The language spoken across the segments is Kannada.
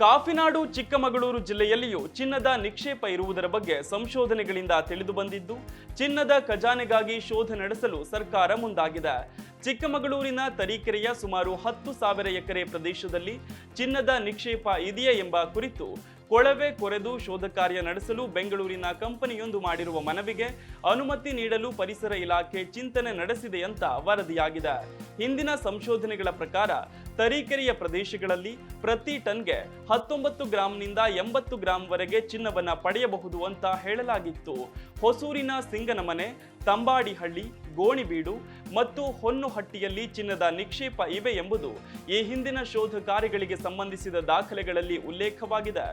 ಕಾಫಿನಾಡು ಚಿಕ್ಕಮಗಳೂರು ಜಿಲ್ಲೆಯಲ್ಲಿಯೂ ಚಿನ್ನದ ನಿಕ್ಷೇಪ ಇರುವುದರ ಬಗ್ಗೆ ಸಂಶೋಧನೆಗಳಿಂದ ತಿಳಿದು ಬಂದಿದ್ದು, ಚಿನ್ನದ ಖಜಾನೆಗಾಗಿ ಶೋಧ ನಡೆಸಲು ಸರ್ಕಾರ ಮುಂದಾಗಿದೆ. ಚಿಕ್ಕಮಗಳೂರಿನ ತರೀಕೆರೆಯ ಸುಮಾರು ಹತ್ತು ಸಾವಿರ ಎಕರೆ ಪ್ರದೇಶದಲ್ಲಿ ಚಿನ್ನದ ನಿಕ್ಷೇಪ ಇದೆಯೇ ಎಂಬ ಕುರಿತು ಕೊಳವೆ ಕೊರೆದು ಶೋಧ ಕಾರ್ಯ ನಡೆಸಲು ಬೆಂಗಳೂರಿನ ಕಂಪನಿಯೊಂದು ಮಾಡಿರುವ ಮನವಿಗೆ ಅನುಮತಿ ನೀಡಲು ಪರಿಸರ ಇಲಾಖೆ ಚಿಂತನೆ ನಡೆಸಿದೆ ಅಂತ ವರದಿಯಾಗಿದೆ. ಹಿಂದಿನ ಸಂಶೋಧನೆಗಳ ಪ್ರಕಾರ ತರೀಕೆರೆಯ ಪ್ರದೇಶಗಳಲ್ಲಿ ಪ್ರತಿ ಟನ್ಗೆ ಹತ್ತೊಂಬತ್ತು ಗ್ರಾಂನಿಂದ ಎಂಬತ್ತು ಗ್ರಾಂವರೆಗೆ ಚಿನ್ನವನ್ನ ಪಡೆಯಬಹುದು ಅಂತ ಹೇಳಲಾಗಿತ್ತು. ಹೊಸೂರಿನ ಸಿಂಗನಮನೆ, ತಂಬಾಡಿಹಳ್ಳಿ, ಗೋಣಿಬೀಡು ಮತ್ತು ಹೊನ್ನುಹಟ್ಟಿಯಲ್ಲಿ ಚಿನ್ನದ ನಿಕ್ಷೇಪ ಇವೆ ಎಂಬುದು ಈ ಹಿಂದಿನ ಶೋಧ ಕಾರ್ಯಗಳಿಗೆ ಸಂಬಂಧಿಸಿದ ದಾಖಲೆಗಳಲ್ಲಿ ಉಲ್ಲೇಖವಾಗಿದೆ.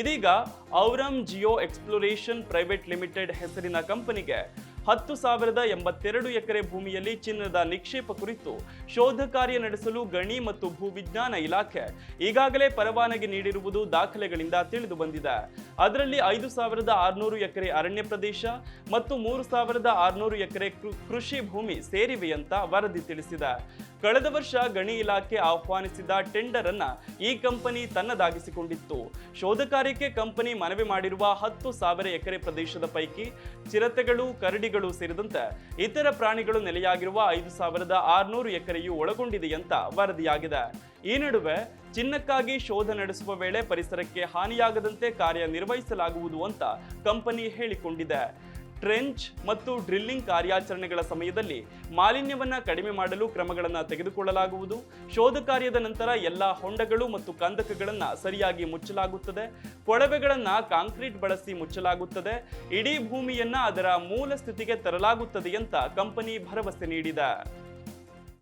ಇದೀಗ Aurum Geo exploration private limited ಹೆಸರಿನ ಕಂಪನಿಗೆ ಹತ್ತು ಸಾವಿರದ ಎಂಬತ್ತೆರಡು ಎಕರೆ ಭೂಮಿಯಲ್ಲಿ ಚಿನ್ನದ ನಿಕ್ಷೇಪ ಕುರಿತು ಶೋಧ ಕಾರ್ಯ ನಡೆಸಲು ಗಣಿ ಮತ್ತು ಭೂವಿಜ್ಞಾನ ಇಲಾಖೆ ಈಗಾಗಲೇ ಪರವಾನಗಿ ನೀಡಿರುವುದು ದಾಖಲೆಗಳಿಂದ ತಿಳಿದು ಬಂದಿದೆ. ಅದರಲ್ಲಿ ಐದು ಸಾವಿರದ ಆರುನೂರು ಎಕರೆ ಅರಣ್ಯ ಪ್ರದೇಶ ಮತ್ತು ಮೂರು ಸಾವಿರದ ಆರುನೂರು ಎಕರೆ ಕೃಷಿ ಭೂಮಿ ಸೇರಿವೆ ಅಂತ ವರದಿ ತಿಳಿಸಿದೆ. ಕಳೆದ ವರ್ಷ ಗಣಿ ಇಲಾಖೆ ಆಹ್ವಾನಿಸಿದ ಟೆಂಡರ್ ಅನ್ನ ಈ ಕಂಪನಿ ತನ್ನದಾಗಿಸಿಕೊಂಡಿತ್ತು. ಶೋಧ ಕಾರ್ಯಕ್ಕೆ ಕಂಪನಿ ಮನವಿ ಮಾಡಿರುವ ಹತ್ತು ಸಾವಿರ ಎಕರೆ ಪ್ರದೇಶದ ಪೈಕಿ ಚಿರತೆಗಳು, ಕರಡಿಗಳು ಸೇರಿದಂತೆ ಇತರ ಪ್ರಾಣಿಗಳು ನೆಲೆಯಾಗಿರುವ ಐದು ಸಾವಿರದ ಆರುನೂರು ಎಕರೆಯು ಒಳಗೊಂಡಿದೆ ಅಂತ ವರದಿಯಾಗಿದೆ. ಈ ನಡುವೆ ಚಿನ್ನಕ್ಕಾಗಿ ಶೋಧ ನಡೆಸುವ ವೇಳೆ ಪರಿಸರಕ್ಕೆ ಹಾನಿಯಾಗದಂತೆ ಕಾರ್ಯನಿರ್ವಹಿಸಲಾಗುವುದು ಅಂತ ಕಂಪನಿ ಹೇಳಿಕೊಂಡಿದೆ. ಟ್ರೆಂಚ್ ಮತ್ತು ಡ್ರಿಲ್ಲಿಂಗ್ ಕಾರ್ಯಾಚರಣೆಗಳ ಸಮಯದಲ್ಲಿ ಮಾಲಿನ್ಯವನ್ನು ಕಡಿಮೆ ಮಾಡಲು ಕ್ರಮಗಳನ್ನು ತೆಗೆದುಕೊಳ್ಳಲಾಗುವುದು. ಶೋಧ ಕಾರ್ಯದ ನಂತರ ಎಲ್ಲ ಹೊಂಡಗಳು ಮತ್ತು ಕಂದಕಗಳನ್ನು ಸರಿಯಾಗಿ ಮುಚ್ಚಲಾಗುತ್ತದೆ. ಕೊಳವೆಗಳನ್ನು ಕಾಂಕ್ರೀಟ್ ಬಳಸಿ ಮುಚ್ಚಲಾಗುತ್ತದೆ. ಇಡೀ ಭೂಮಿಯನ್ನು ಅದರ ಮೂಲ ಸ್ಥಿತಿಗೆ ತರಲಾಗುತ್ತದೆ ಅಂತ ಕಂಪನಿ ಭರವಸೆ ನೀಡಿದೆ.